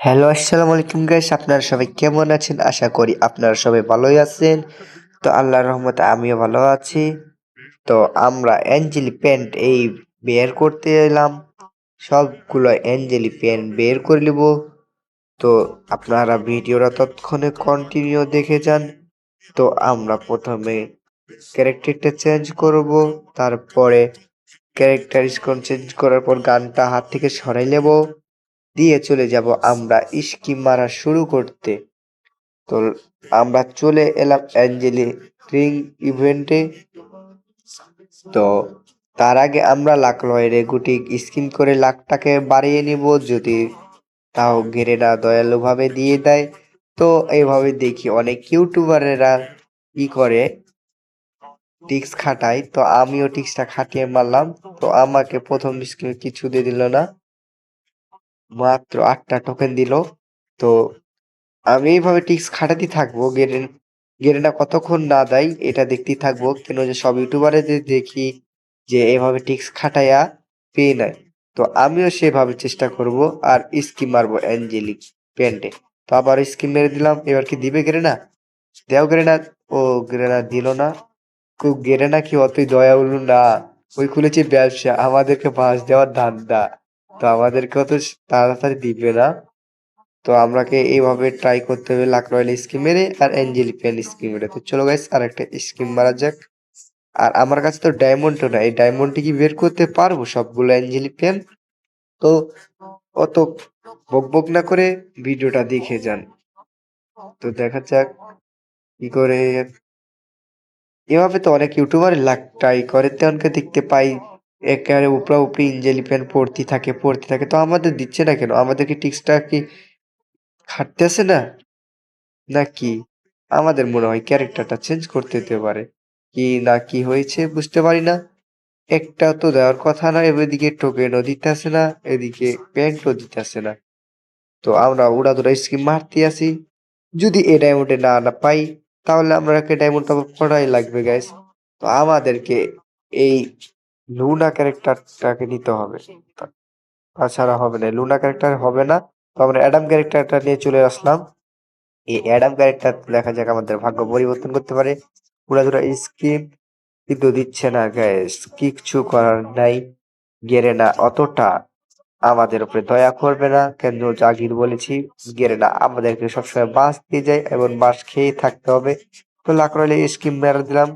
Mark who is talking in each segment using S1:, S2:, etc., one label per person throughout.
S1: Hello আসসালামু আলাইকুম guys আপনারা সবাই কেমন আছেন? আশা করি আপনারা সবাই ভালোই আছেন। তো আল্লাহর রহমতে আমিও ভালো আছি। তো আমরা অ্যাঞ্জেলি প্যান্ট এই বের করতে এলাম। সবগুলো অ্যাঞ্জেলি প্যান্ট বের করে নিব। তো আপনারা ভিডিওটা তৎক্ষণে কন্টিনিউ দেখে যান। তো আমরা প্রথমে ক্যারেক্টারটা চেঞ্জ করব। তারপরে ক্যারেক্টার স্কোন চেঞ্জ করার পর গানটা হাত থেকে সরাই নেব। দিয়ে চলে যাব আমরা স্কিম মারা শুরু করতে। তো আমরা চলে এলাম অ্যাঞ্জেলি রিং ইভেন্টে। তো তার আগে আমরা লাখ লয়ের গুটি স্কিম করে লাখটাকে বাড়িয়ে নিব। যদি তাও ঘেরে না দয়ালুভাবে দিয়ে দেয়, তো এইভাবে দেখি অনেক ইউটিউবারেরা কি করে টিক্স খাটায়। তো আমিও টিক্সটা খাটিয়ে মারলাম। তো আমাকে প্রথম স্কিমে কিছু দিয়ে দিল না। মাত্র আটটা টোকেন দিল। তো আমি এইভাবে টিক্স খাটাতে থাকব। গেরেন গেরেনা কতক্ষণ না দেয় এটা দেখতেই থাকব। কেন যে সব ইউটিউবারে দেখি যে এভাবে টিক্স খাটাইয়া পেয়ে নেয়। তো আমিও সেভাবে চেষ্টা করব আর স্কিম মারবো অ্যাঞ্জেলিক প্যান্টে। তো আবার স্কিম মেরে দিলাম। এবার কি দিবে গেরেনা দেও গেরেনা ও গেরেনা দিল না। খুব গেরেনা কি অতই দয়ালু না। ওই খুলেছে ব্যবসা। আমাদেরকে বাস দেওয়ার ধান্দা। তো আমাদেরকে অত তাড়াতাড়ি দিবে না। তো আমরাকে এইভাবে ট্রাই করতে হবে লাখ রয়্যাল স্কিম মেরে আর অ্যাঞ্জেলি প্যান স্কিম মেরে তো চলো গাইস আর একটা স্কিম মারা যাক। আর আমার কাছে তো ডায়মন্ডও না এই ডায়মন্ডটি কি বের করতে পারব সবগুলো অ্যাঞ্জেলি প্যান তো অত বক বক না করে ভিডিওটা দেখে যান। তো দেখা যাক কি করে। এভাবে তো অনেক ইউটিউবার লাখ ট্রাই করে, তেমনকে দেখতে পাই। একেবারে উপরা উপরি ইঞ্জেলি প্যান পড়তে থাকে পড়তে থাকে। তো আমাদের দিচ্ছে না কেন? আমাদেরকে টিক্সটা কি খাটতেছে না? নাকি? আমাদের মনে হয় ক্যারেক্টারটা চেঞ্জ করতে দিতে পারে। কি না কি হয়েছে বুঝতে পারি না। একটা তো দেওয়ার কথা না, এদিকে টোকেনও দিতেছে না, এদিকে প্যান্টও দিতেছে না। তো আমরা উড়াদুরা স্কিম মারতে আসি যদি এ ডায়মন্ডে না না পাই, তাহলে আমরা ডায়মন্ড টপ করাই লাগবে গাইস তো আমাদেরকে এই লুনা ক্যারেক্টারটাকে নিতে হবে। তাছাড়া হবে না। লুনা ক্যারেক্টার হবে না। তো আমরা অ্যাডাম ক্যারেক্টারটা নিয়ে চলে আসলাম। এই অ্যাডাম ক্যারেক্টার দেখা যাক আমাদের ভাগ্য পরিবর্তন করতে পারে। উড়াদুরা স্কিম কিন্তু দিচ্ছে না গ্যাস কিচ্ছু করার নাই। গেরে না অতটা আমাদের উপরে দয়া করবে না। কেন জাগির বলেছি, গেরে না। আমাদেরকে সবসময় বাঁশ দিয়ে যায় এবং বাঁশ খেয়ে থাকতে হবে। তো লাখ রইলে স্কিম মেরে দিলাম।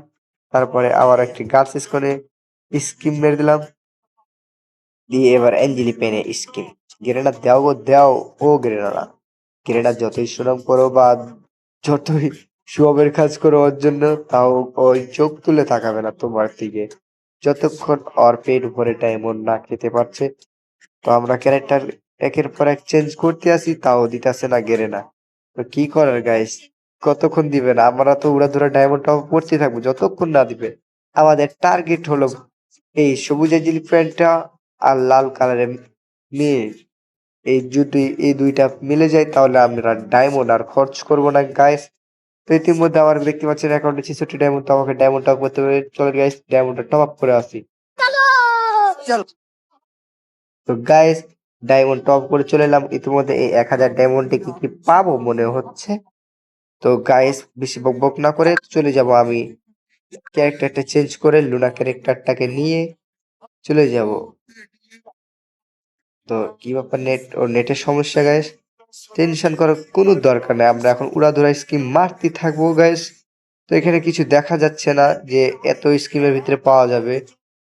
S1: তারপরে আবার একটি গার্লস করে স্কিম মেরে দিলাম। দিয়ে এবার অ্যাঞ্জেলি পেনে স্কিম। গেরেনা দেও গো দেও ও গেরেনা গেরেনা যতই সুনাম করো বা যতই সবের কাজ করো ওর জন্য, তাও ওই চোখ তুলে তাকাবে না তোমার দিকে। যতক্ষণ ওর পেট উপরে ডায়মন্ড না খেতে পারছে, তো আমরা ক্যারেক্টার একের পর এক চেঞ্জ করতে আসি, তাও দিতেছে না গেরে না তো কি করার গাইস কতক্ষণ দিবে না? আমরা তো উড়াধুরা ডায়মন্ডটাও পড়তে থাকব, যতক্ষণ না দিবে। আমাদের টার্গেট হলো এই সবুজ জিলি প্যান্টটা আর লাল কালারের মেয়ে এই যদি এই দুইটা মিলে যায় তাহলে আমরা ডায়মন্ড আর খরচ করব না গাইস তো ইতিমধ্যে আমার দেখতে পাচ্ছেন অ্যাকাউন্টে ছেষট্টি ডায়মন্ড তো আমাকে ডায়মন্ড টপ করতে হবে। চলো গাইস ডায়মন্ডটা টপ আপ করে আসি। তো গাইস ডায়মন্ড টপ করে চলে এলাম। ইতিমধ্যে এই এক হাজার ডায়মন্ডে কি কি পাবো মনে হচ্ছে? তো গাইস বেশি বক বক না করে চলে যাব আমি। ক্যারেক্টারটা চেঞ্জ করে লুনা ক্যারেক্টারটাকে নিয়ে চলে যাব। তো কি ব্যাপার, নেট, ও নেটের সমস্যা গাইস টেনশন করার কোনো দরকার নেই, আমরা এখন উড়াধুরা স্কিম মারতে থাকব গাইস তো এখানে কিছু দেখা যাচ্ছে না যে এত স্কিমের ভিতরে পাওয়া যাবে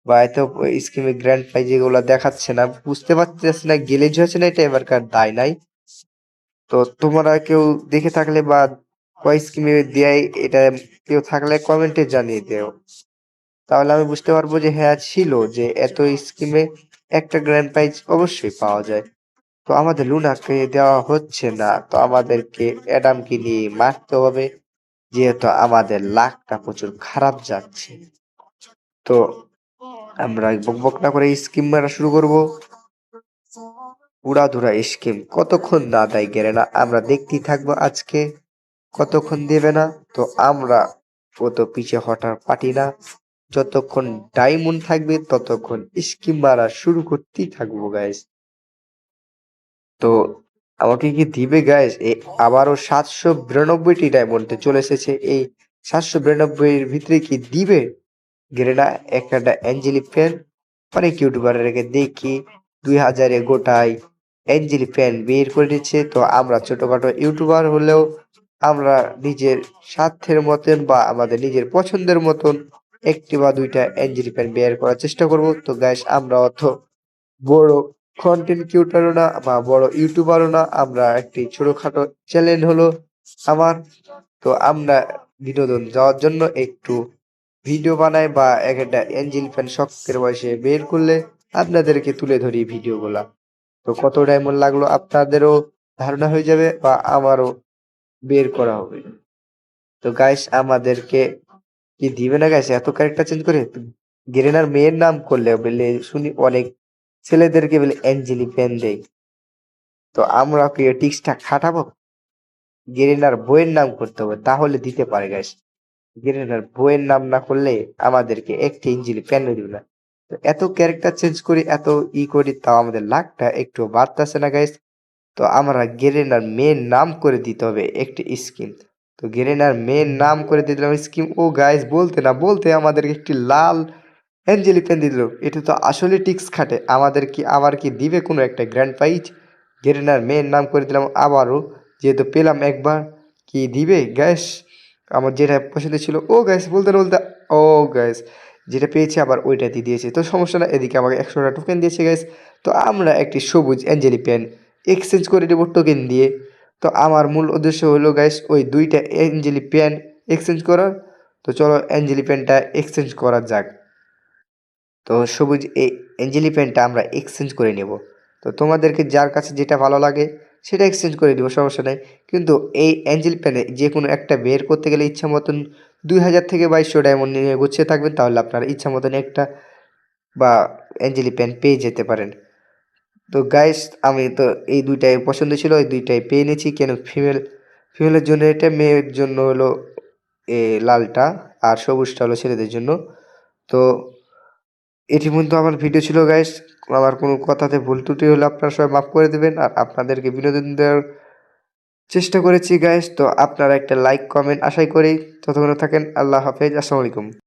S1: বা এত স্কিমে গ্র্যান্ড প্রাইজ যেগুলো দেখাচ্ছে না। বুঝতে পারতেছি না, গেলে যে হচ্ছে না এটা এবারকার দায় নাই। তো তোমরা কেউ দেখে থাকলে বা কয় স্কিমে দেয়, এটা কেউ থাকলে কমেন্টে জানিয়ে দেও। তাহলে আমি বুঝতে পারব যে হ্যাঁ ছিল যে এত স্কিমে একটা গ্র্যান্ড প্রাইজ অবশ্যই পাওয়া যায়। তো আমাদের লুনাকে দেওয়া হচ্ছে না, তো আমাদেরকে অ্যাডামকে নিয়ে মারতে হবে, যেহেতু আমাদের লাকটা প্রচুর খারাপ যাচ্ছে। তো আমরা বক বক না করে স্কিম মারা শুরু করব। উড়াধুরা স্কিম কতক্ষণ না দেয় গেলে না, আমরা দেখতেই থাকব আজকে। কতক্ষণ দেবে না? তো আমরা কত পিছে হঠাৎ পাটি না। যতক্ষণ ডায়মন্ড থাকবে, ততক্ষণ স্কিম মারা শুরু করতেই থাকব গাইস তো আমাকে কি দিবে গাইস আবারও সাতশো বিরানব্বইটি ডায়মন্ডে চলে এসেছে। এই সাতশো বিরানব্বইয়ের ভিতরে কি দিবে? গেরেনা একটা অ্যাঞ্জেলি ফ্যান। অনেক ইউটিউবারকে দেখি, দুই হাজারে গোটায় অ্যাঞ্জেলি ফ্যান বের করে দিচ্ছে। তো আমরা ছোটখাটো ইউটিউবার হলেও আমরা নিজের স্বার্থের মতন বা আমাদের নিজের পছন্দের মতন একটি বা দুইটা অ্যাঞ্জেলি ফ্যান বের করার চেষ্টা করব। তো গ্যাস আমরা অত বড় কন্টেন্ট ক্রিয়েটরও না বা বড় ইউটিউবারও না, আমরা একটি ছোটখাটো চ্যানেল হলো আমার। তো আমরা বিনোদন যাওয়ার জন্য একটু ভিডিও বানাই বা এক একটা এঞ্জেল ফ্যান শখের বয়সে বের করলে আপনাদেরকে তুলে ধরি ভিডিওগুলা তো কত ডায়মন্ড লাগল আপনাদেরও ধারণা হয়ে যাবে বা আমারও বের করা হবে। তো গাইস আমাদেরকে কি দিবে না গাইস এত ক্যারেক্টার চেঞ্জ করে গেরেনার মেয়ের নাম করলে বলে শুনি অনেক ছেলেদেরকে বলে অ্যাঞ্জেলি পেন দেয় তো আমরা কি টিক্সটা খাটাবো? গেরেনার বইয়ের নাম করতে হবে, তাহলে দিতে পারে গাইস গেরেনার বইয়ের নাম না করলে আমাদেরকে একটি ইঞ্জিলি পেন দিবে না। তো এত ক্যারেক্টার চেঞ্জ করি, এত ই করি, তাও আমাদের লাখটা একটু বাড়তেছে না গাইস তো আমরা গেরেনার মেয়ের নাম করে দিতে হবে একটি স্কিম তো গেরেনার মেয়ের নাম করে দিয়ে দিলাম স্কিম ও গাইস বলতে না বলতে আমাদেরকে একটি লাল অ্যাঞ্জেলি পেন দিয়ে দিল। এটা তো আসলে টিক্স খাটে। আমাদের কি আবার কি দিবে কোনো একটা গ্র্যান্ড প্রাইজ গেরেনার মেয়ের নাম করে দিলাম আবারও। যেহেতু পেলাম একবার, কি দিবে গ্যাস আমার যেটা পছন্দ ছিল, ও গ্যাস বলতে না বলতে, ও গ্যাস যেটা পেয়েছে আবার ওইটা দিয়ে দিয়েছে। তো সমস্যা না, এদিকে আমাকে একশোটা টোকেন দিয়েছে গ্যাস তো আমরা একটি সবুজ অ্যাঞ্জেলি পেন এক্সচেঞ্জ করে দেবো টোকেন দিয়ে। তো আমার মূল উদ্দেশ্য হলো গাইস ওই দুইটা অ্যাঞ্জেলি পেন এক্সচেঞ্জ করার। তো চলো অ্যাঞ্জেলি পেনটা এক্সচেঞ্জ করা যাক। তো সবুজ এই অ্যাঞ্জেলি পেনটা আমরা এক্সচেঞ্জ করে নেব। তো তোমাদেরকে যার কাছে যেটা ভালো লাগে, সেটা এক্সচেঞ্জ করে দিব, সমস্যা নেই। কিন্তু এই অ্যাঞ্জেল প্যানে যে কোনো একটা বের করতে গেলে ইচ্ছা মতন দুই হাজার থেকে বাইশশো ডায়মন্ড নিয়ে গুছিয়ে থাকবেন, তাহলে আপনারা ইচ্ছা মতন একটা বা অ্যাঞ্জেলি প্যান পেয়ে যেতে পারেন। তো গাইস আমি তো এই দুইটাই পছন্দ ছিল, এই দুইটাই পেয়ে নিয়েছি। কেন ফিমেল ফিমেলের জন্য এটা, মেয়ের জন্য হলো এ লালটা আর সবুজটা হলো ছেলেদের জন্য। তো এটি পর্যন্ত আমার ভিডিও ছিল গাইস আমার কোনো কথাতে ভুল ত্রুটি হলে আপনারা সবাই মাফ করে দেবেন আর আপনাদেরকে বিনোদন দেওয়ার চেষ্টা করেছি গাইস তো আপনারা একটা লাইক কমেন্ট আশাই করি। ততক্ষণ থাকেন, আল্লাহ হাফেজ, আসসালামু আলাইকুম।